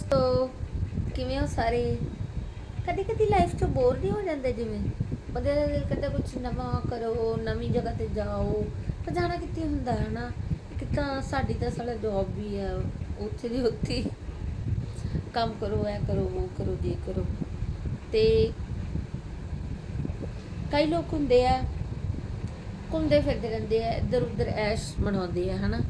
ਦੋਸਤੋ, ਕਿਵੇਂ ਹੋ ਸਾਰੇ? ਕਦੀ ਕਦੀ ਲਾਈਫ 'ਚ ਬੋਰ ਨਹੀਂ ਹੋ ਜਾਂਦੇ ਜਿਵੇਂ? ਬੰਦੇ ਦਾ ਦਿਲ ਕਰਦਾ ਕੁਝ ਨਵਾਂ ਕਰੋ, ਨਵੀਂ ਜਗ੍ਹਾ ਤੇ ਜਾਓ। ਪਰ ਜਾਣਾ ਕਿੱਥੇ ਹੁੰਦਾ ਹੈ ਨਾ ਇੱਕ ਤਾਂ ਸਾਡੀ ਤਾਂ ਸਾਡਾ ਜੌਬ ਵੀ ਹੈ ਉੱਥੇ ਦੀ ਉੱਥੇ। ਕੰਮ ਕਰੋ, ਐ ਕਰੋ, ਉਹ ਕਰੋ, ਜੇ ਕਰੋ। ਤੇ ਕਈ ਲੋਕ ਹੁੰਦੇ ਆ, ਘੁੰਮਦੇ ਫਿਰਦੇ ਰਹਿੰਦੇ ਆ ਇੱਧਰ ਉੱਧਰ ਐਸ਼ ਮਨਾਉਂਦੇ ਆ, ਹਨਾ?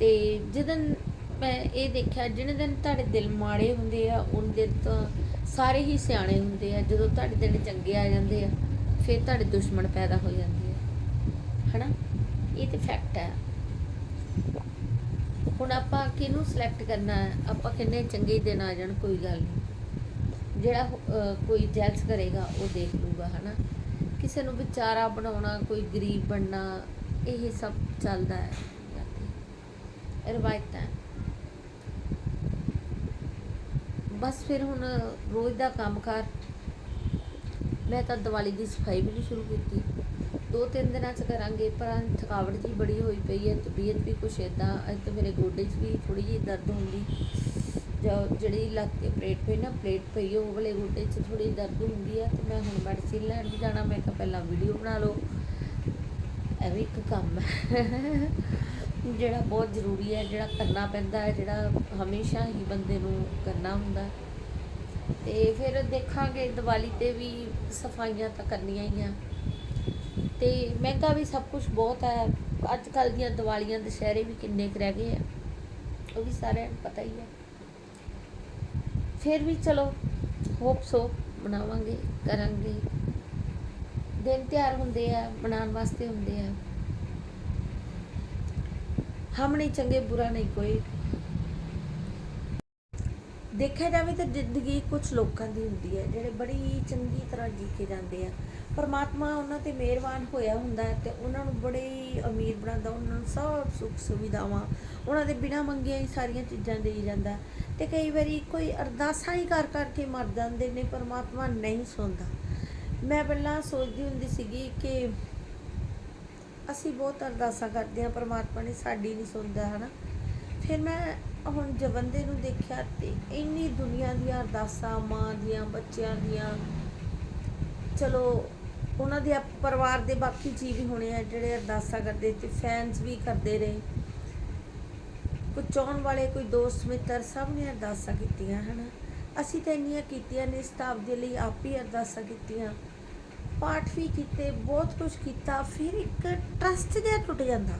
ਤੇ ਜਿੱਦਨ ਮੈਂ ਇਹ ਦੇਖਿਆ ਜਿਹੜੇ ਦਿਨ ਤੁਹਾਡੇ ਦਿਲ ਮਾੜੇ ਹੁੰਦੇ ਆ ਉਨ ਦਿਨ ਤਾਂ ਸਾਰੇ ਹੀ ਸਿਆਣੇ ਹੁੰਦੇ ਆ। ਜਦੋਂ ਤੁਹਾਡੇ ਦਿਨ ਚੰਗੇ ਆ ਜਾਂਦੇ ਆ, ਫਿਰ ਤੁਹਾਡੇ ਦੁਸ਼ਮਣ ਪੈਦਾ ਹੋ ਜਾਂਦੇ ਆ। ਹਨਾ? ਇਹ ਤੇ ਫੈਕਟ ਹੈ ਹੁਣ ਆਪਾਂ ਕਿਹਨੂੰ ਸਿਲੈਕਟ ਕਰਨਾ ਹੈ? ਆਪਾਂ ਕਿੰਨੇ ਚੰਗੇ ਦਿਨ ਆ ਜਾਣ, ਕੋਈ ਗੱਲ ਨਹੀਂ। ਜਿਹੜਾ ਕੋਈ ਜੈਲਸ ਕਰੇਗਾ, ਉਹ ਦੇਖ ਲੂਗਾ ਹਨਾ? ਕਿਸੇ ਨੂੰ ਵਿਚਾਰਾ ਬਣਾਉਣਾ, ਕੋਈ ਗਰੀਬ ਬਣਨਾ, ਇਹ ਸਭ ਚੱਲਦਾ ਹੈ। ਰਵਾਇਤਾਂ ਬਸ ਫਿਰ ਹੁਣ ਰੋਜ਼ ਦਾ ਕੰਮਕਾਰ ਮੈਂ ਤਾਂ ਦੀਵਾਲੀ ਦੀ ਸਫ਼ਾਈ ਵੀ ਨਹੀਂ ਸ਼ੁਰੂ ਕੀਤੀ। ਦੋ ਤਿੰਨ ਦਿਨਾਂ ਚ ਕਰਾਂਗੇ, ਪਰ ਥਕਾਵਟ ਜੀ ਬੜੀ ਹੋਈ ਪਈ ਹੈ, ਤਬੀਅਤ ਵੀ ਕੁਛ ਏਦਾਂ, ਅੱਜ ਤਾਂ ਮੇਰੇ ਗੋਡੇ 'ਚ ਵੀ ਥੋੜੀ ਜਿਹੀ ਦਰਦ ਹੁੰਦੀ। ਜਾਂ ਜਿਹੜੀ ਲੱਤ ਤੇ ਪਲੇਟ ਪਈ ਨਾ, ਪਲੇਟ ਪਈ ਉਹ ਵਾਲੇ ਗੋਡੇ 'ਚ ਥੋੜੀ ਦਰਦ ਹੁੰਦੀ ਹੈ ਤੇ ਮੈਂ ਹੁਣ ਮੈਡੀਸਿਨ ਲੈਣ ਵੀ ਜਾਣਾ, ਮੈਂ ਕਿਹਾ ਪਹਿਲਾਂ ਵੀਡੀਓ ਬਣਾ ਲਓ। ਇਹ ਵੀ ਇੱਕ ਕੰਮ ਹੈ। ਜਿਹੜਾ ਬਹੁਤ ਜ਼ਰੂਰੀ ਹੈ, ਜਿਹੜਾ ਕਰਨਾ ਪੈਂਦਾ ਹੈ, ਜਿਹੜਾ ਹਮੇਸ਼ਾ ਹੀ ਬੰਦੇ ਨੂੰ ਕਰਨਾ ਹੁੰਦਾ ਤੇ ਫਿਰ ਦੇਖਾਂਗੇ, ਦੀਵਾਲੀ ਤੇ ਵੀ ਸਫਾਈਆਂ ਤਾਂ ਕਰਨੀਆਂ ਹੀ ਆ। ਤੇ ਮਹਿੰਗਾ ਵੀ ਸਭ ਕੁਝ ਬਹੁਤ ਹੈ। ਅੱਜ ਕੱਲ ਦੀਆਂ ਦੀਵਾਲੀਆਂ, ਦੁਸ਼ਹਿਰੇ ਵੀ ਕਿੰਨੇ ਕੁ ਰਹਿ ਗਏ ਆ। ਉਹ ਵੀ ਸਾਰਿਆਂ ਨੂੰ ਪਤਾ ਹੀ ਹੈ। ਫਿਰ ਵੀ ਚਲੋ ਹੋਪ ਸੋ ਮਨਾਵਾਂਗੇ, ਕਰਾਂਗੇ। ਦਿਨ ਤਿਉਹਾਰ ਹੁੰਦੇ ਆ, ਮਨਾਉਣ ਵਾਸਤੇ ਹੁੰਦੇ ਆ। ਹਮ ਨਹੀਂ ਚੰਗੇ, ਬੁਰਾ ਨਹੀਂ, ਕੋਈ। ਦੇਖਿਆ ਜਾਵੇ ਤਾਂ ਜ਼ਿੰਦਗੀ ਕੁਝ ਲੋਕਾਂ ਦੀ ਹੁੰਦੀ ਹੈ, ਜਿਹੜੇ ਬੜੀ ਚੰਗੀ ਤਰ੍ਹਾਂ ਜੀ ਕੇ ਜਾਂਦੇ ਆ। ਪਰਮਾਤਮਾ ਉਹਨਾਂ ਤੇ ਮਿਹਰਬਾਨ ਹੋਇਆ ਹੁੰਦਾ ਹੈ ਤੇ ਉਹਨਾਂ ਨੂੰ ਬੜੇ ਹੀ ਅਮੀਰ ਬਣਾਉਂਦਾ, ਉਹਨਾਂ ਨੂੰ ਸਭ ਸੁੱਖ ਸੁਵਿਧਾਵਾਂ, ਉਹਨਾਂ ਦੇ ਬਿਨਾਂ ਮੰਗੀਆਂ ਹੀ ਸਾਰੀਆਂ ਚੀਜ਼ਾਂ ਦੇਈ ਜਾਂਦਾ। ਤੇ ਕਈ ਵਾਰੀ ਕੋਈ ਅਰਦਾਸਾਂ ਹੀ ਕਰ ਕਰਕੇ ਮਰ ਜਾਂਦੇ ਨੇ, ਪਰਮਾਤਮਾ ਨਹੀਂ ਸੁਣਦਾ। ਮੈਂ ਪਹਿਲਾਂ ਸੋਚਦੀ ਹੁੰਦੀ ਸੀਗੀ ਕਿ ਅਸੀਂ ਬਹੁਤ ਅਰਦਾਸਾਂ ਕਰਦੇ ਹਾਂ, ਪਰਮਾਤਮਾ ਨੇ ਸਾਡੀ ਨਹੀਂ ਸੁਣਦਾ, ਹਨਾ। ਫਿਰ ਮੈਂ ਹੁਣ ਜਵੰਦੇ ਨੂੰ ਦੇਖਿਆ ਤੇ ਇੰਨੀ ਦੁਨੀਆ ਦੀਆਂ ਅਰਦਾਸਾਂ, ਮਾਂ ਦੀਆਂ, ਬੱਚਿਆਂ ਦੀਆਂ, ਚਲੋ, ਉਹਨਾਂ ਦੇ ਆਪ- ਪਰਿਵਾਰ ਦੇ ਬਾਕੀ ਜੀਵ ਵੀ ਹੋਣੇ ਆ, ਜਿਹੜੇ ਅਰਦਾਸਾਂ ਕਰਦੇ ਤੇ ਫੈਨਸ ਵੀ ਕਰਦੇ ਰਹੇ। ਕੁਝ ਚਾਹਣ ਵਾਲੇ, ਕੋਈ ਦੋਸਤ, ਮਿੱਤਰ, ਸਭ ਨੇ ਅਰਦਾਸਾਂ ਕੀਤੀਆਂ, ਹਨਾ। ਅਸੀਂ ਤਾਂ ਇੰਨੀਆਂ ਕੀਤੀਆਂ ਨੇ ਸਤਾਬ ਦੇ ਲਈ ਆਪ ਹੀ ਅਰਦਾਸਾਂ ਕੀਤੀਆਂ। ਪਾਠ ਵੀ ਕੀਤੇ, ਬਹੁਤ ਕੁਝ ਕੀਤਾ, ਫਿਰ ਇੱਕ ਟਰਸਟ ਜਿਹਾ ਟੁੱਟ ਜਾਂਦਾ।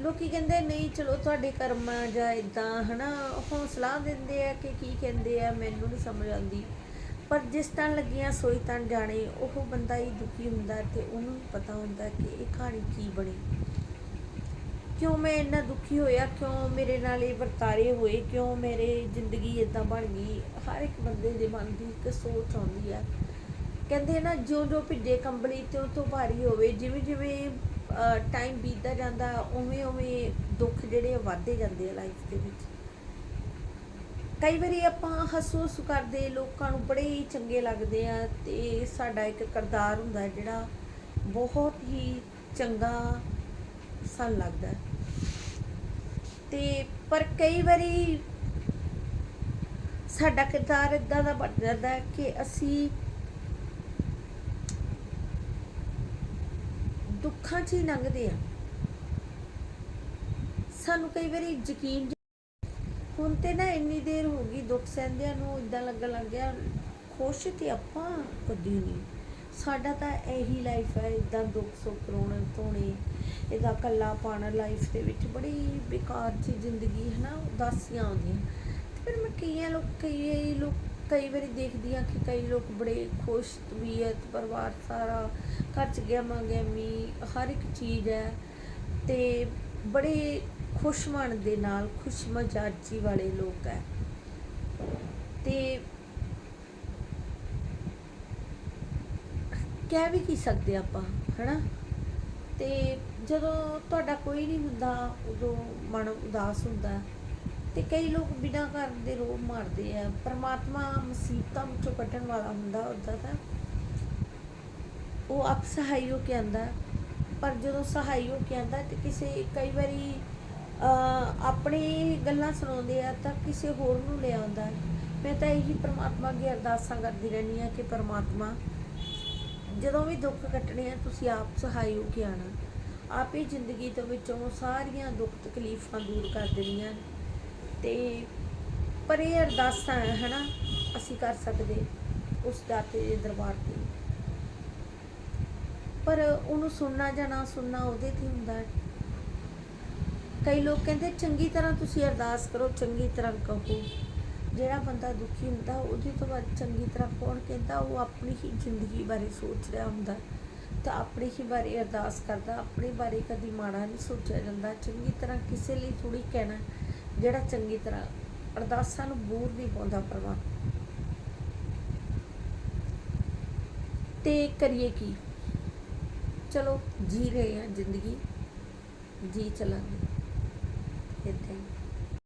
ਲੋਕੀ ਕਹਿੰਦੇ, ਨਹੀਂ, ਚਲੋ, ਤੁਹਾਡੇ ਕਰਮ ਜਾਂ ਇਦਾਂ ਹਨਾ ਹੌਸਲਾ ਦਿੰਦੇ ਆ ਕਿ ਕੀ ਕਹਿੰਦੇ ਆ, ਮੈਨੂੰ ਨਹੀਂ ਸਮਝ ਆਉਂਦੀ। ਪਰ ਜਿਸ ਤਨ ਲੱਗੀਆਂ, ਸੋਈ ਤਨ ਜਾਣੇ, ਉਹ ਬੰਦਾ ਹੀ ਦੁਖੀ ਹੁੰਦਾ ਤੇ ਉਹਨੂੰ ਪਤਾ ਹੁੰਦਾ ਕਿ ਇਹ ਕਹਾਣੀ ਕੀ ਬਣੀ। ਕਿਉਂ ਮੈਂ ਇੰਨਾ ਦੁਖੀ ਹੋਇਆ? ਕਿਉਂ ਮੇਰੇ ਨਾਲ ਇਹ ਵਰਤਾਰੇ ਹੋਏ? ਕਿਉਂ ਮੇਰੇ ਜ਼ਿੰਦਗੀ ਇਦਾਂ ਬਣ ਗਈ? ਹਰ ਇੱਕ ਬੰਦੇ ਦੇ ਮਨ ਦੀ ਇੱਕ ਸੋਚ ਆਉਂਦੀ ਆ। ਕਹਿੰਦੇ ਨਾ ਜਿਉਂ ਜੋ ਭਿੱਜੇ ਕੰਬਲੀ ਤਿਉਂ ਤੋਂ ਭਾਰੀ ਹੋਵੇ ਜਿਵੇਂ ਜਿਵੇਂ ਟਾਈਮ ਬੀਤਦਾ ਜਾਂਦਾ ਉਵੇਂ ਉਵੇਂ ਦੁੱਖ ਜਿਹੜੇ ਆ ਵੱਧਦੇ ਜਾਂਦੇ ਆ ਲਾਈਫ ਦੇ ਵਿੱਚ। ਕਈ ਵਾਰੀ ਆਪਾਂ ਹੱਸੋ ਹੱਸੂ ਕਰਦੇ, ਲੋਕਾਂ ਨੂੰ ਬੜੇ ਹੀ ਚੰਗੇ ਲੱਗਦੇ ਆ ਤੇ ਸਾਡਾ ਇੱਕ ਕਰਦਾਰ ਹੁੰਦਾ ਜਿਹੜਾ ਬਹੁਤ ਹੀ ਚੰਗਾ ਸਾਨੂੰ ਲੱਗਦਾ। ਤੇ ਪਰ ਕਈ ਵਾਰੀ ਸਾਡਾ ਕਿਰਦਾਰ ਇਦਾਂ ਦਾ ਬਣ ਜਾਂਦਾ ਹੈ ਕਿ ਅਸੀਂ ਦੁੱਖਾਂ 'ਚ ਹੀ ਲੰਘਦੇ ਆ ਸਾਨੂੰ ਕਈ ਵਾਰੀ ਯਕੀਨ ਹੁਣ ਤੇ ਨਾ ਇੰਨੀ ਦੇਰ ਹੋ ਗਈ ਦੁੱਖ ਸਹਿੰਦਿਆਂ ਨੂੰ ਇਦਾਂ ਲੱਗਣ ਲੱਗ ਗਿਆ, ਖੁਸ਼ ਤੇ ਆਪਾਂ ਕਦੀ ਨਹੀਂ। ਸਾਡਾ ਤਾਂ ਇਹੀ ਲਾਈਫ ਹੈ ਇਦਾਂ ਦੁੱਖ ਸੁੱਖ ਰੋਣੇ ਧੋਣੇ, ਇਹਦਾ ਕੱਲਾ ਪਾਣਾ ਲਾਈਫ ਦੇ ਵਿੱਚ ਬੜੀ ਬੇਕਾਰ ਜੀ ਜ਼ਿੰਦਗੀ ਹੈ ਨਾ, ਉਦਾਸੀਆਂ ਆਉਂਦੀਆਂ ਤੇ ਫਿਰ ਮੈਂ ਕਈਆਂ ਲੋਕ ਕਈ ਲੋਕ, ਕਈ ਵਾਰੀ ਦੇਖਦੀ ਆ ਕਿ ਕਈ ਲੋਕ ਬੜੇ ਖੁਸ਼, ਤਬੀਅਤ, ਪਰਿਵਾਰ ਸਾਰਾ ਘਰ ਚ ਗਿਆ ਮੰਗਿਆ ਮੀ ਹਰ ਇੱਕ ਚੀਜ਼ ਹੈ। ਤੇ ਬੜੇ ਖੁਸ਼ ਮਨ ਦੇ ਨਾਲ, ਖੁਸ਼ ਮਜਾਜੀ ਵਾਲੇ ਲੋਕ ਹੈ। ਤੇ ਕਹਿ ਵੀ ਕੀ ਸਕਦੇ ਆਪਾਂ, ਹਨਾ? ਤੇ ਜਦੋਂ ਤੁਹਾਡਾ ਕੋਈ ਨਹੀਂ ਹੁੰਦਾ, ਉਦੋਂ ਮਨ ਉਦਾਸ ਹੁੰਦਾ। ਹੈ। ਤੇ ਕਈ ਲੋਕ ਬਿਨਾਂ ਕਾਰਨ ਦੇ ਰੋਹ ਮਾਰਦੇ ਆ। ਪਰਮਾਤਮਾ ਮੁਸੀਬਤਾਂ ਵਿੱਚੋਂ ਕੱਢਣ ਵਾਲਾ ਹੁੰਦਾ ਉਦਾਂ ਤਾਂ। ਉਹ ਆਪ ਸਹਾਈ ਹੋ ਕੇ ਆਂਦਾ। ਪਰ ਜਦੋਂ ਸਹਾਈ ਹੋ ਕੇ ਆਂਦਾ ਤੇ ਕਿਸੇ ਕਈ ਵਾਰੀ ਆਪਣੇ ਗੱਲਾਂ ਸੁਣਾਉਂਦੇ ਆ ਤਾਂ ਕਿਸੇ ਹੋਰ ਨੂੰ ਲੈ ਆਉਂਦਾ। ਮੈਂ ਤਾਂ ਇਹੀ ਪਰਮਾਤਮਾ ਅੱਗੇ ਅਰਦਾਸਾਂ ਕਰਦੀ ਰਹਿੰਦੀ ਆ ਕਿ ਪਰਮਾਤਮਾ ਜਦੋਂ ਵੀ ਦੁੱਖ ਕੱਟਣੇ ਆ, ਤੁਸੀਂ ਆਪ ਸਹਾਈ ਹੋ ਕੇ ਆਣਾ ਆਪ ਜ਼ਿੰਦਗੀ ਦੇ ਵਿੱਚੋਂ ਸਾਰੀਆਂ ਦੁੱਖ ਤਕਲੀਫਾਂ ਦੂਰ ਕਰ ਦੇਣੀਆਂ ਤੇ ਪਰ ਇਹ ਅਰਦਾਸਾਂ ਹੈ, ਹਨਾ, ਅਸੀਂ ਕਰ ਸਕਦੇ ਉਸ ਦਾਤੇ ਦੇ ਦਰਬਾਰ ਤੇ। ਪਰ ਉਹਨੂੰ ਸੁਣਨਾ ਜਾਂ ਨਾ ਸੁਣਨਾ ਉਹਦੇ ਤੇ ਹੁੰਦਾ ਹੈ। ਕਈ ਲੋਕ ਕਹਿੰਦੇ, ਚੰਗੀ ਤਰ੍ਹਾਂ ਤੁਸੀਂ ਅਰਦਾਸ ਕਰੋ, ਚੰਗੀ ਤਰ੍ਹਾਂ ਕਹੋ। ਜਿਹੜਾ ਬੰਦਾ ਦੁਖੀ ਹੁੰਦਾ, ਉਹਦੇ ਤੋਂ ਬਾਅਦ ਚੰਗੀ ਤਰ੍ਹਾਂ ਕੌਣ ਕਹਿੰਦਾ, ਉਹ ਆਪਣੀ ਹੀ ਜ਼ਿੰਦਗੀ ਬਾਰੇ ਸੋਚ ਰਿਹਾ ਹੁੰਦਾ। ਤਾਂ ਆਪਣੇ ਹੀ ਬਾਰੇ ਅਰਦਾਸ ਕਰਦਾ, ਆਪਣੇ ਬਾਰੇ ਕਦੀ ਮਾੜਾ ਨਹੀਂ ਸੋਚਿਆ ਜਾਂਦਾ। ਚੰਗੀ ਤਰ੍ਹਾਂ ਕਿਸੇ ਲਈ ਥੋੜੀ ਕਹਿਣਾ, ਜਿਹੜਾ ਚੰਗੀ ਤਰ੍ਹਾਂ ਅਰਦਾਸਾਂ ਨੂੰ ਬੂਰ ਨਹੀਂ ਪਾਉਂਦਾ ਪਰਮਾਤਮਾ ਤੇ ਕਰੀਏ ਕੀ? ਚਲੋ ਜੀ ਰਹੇ ਹਾਂ ਜ਼ਿੰਦਗੀ, ਜੀ ਚਲਾਂਗੇ। ਇੱਥੇ। ਹੀ